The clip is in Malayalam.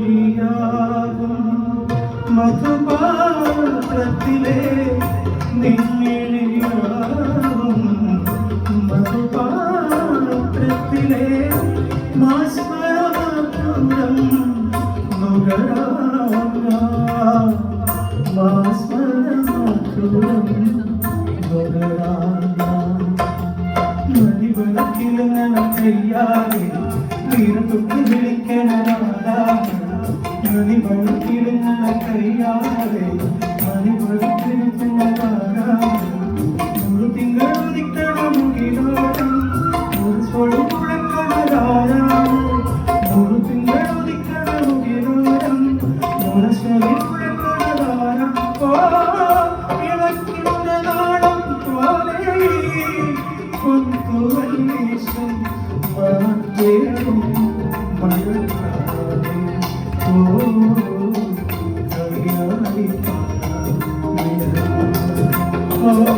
നിൻമിഴിയാകും മധുപാത്രത്തിലെ നിൻമിഴിയാകും മധുപാത്രത്തിലെ മാസ്മരം നുകരാം മാസ്മരം മണിവിളക്കിലങ്ങനെ ചെയ്യാതെ തീരത്തൊക്കെ വിളിക്കണതാണ് മണിവിളക്കിലങ്ങനെ കഴിയാതെ മണിവിളക്കിലിരിക്കുന്നതാണ് ഒരു തിങ്കൾ ഉദിക്കണം Oh, oh, oh.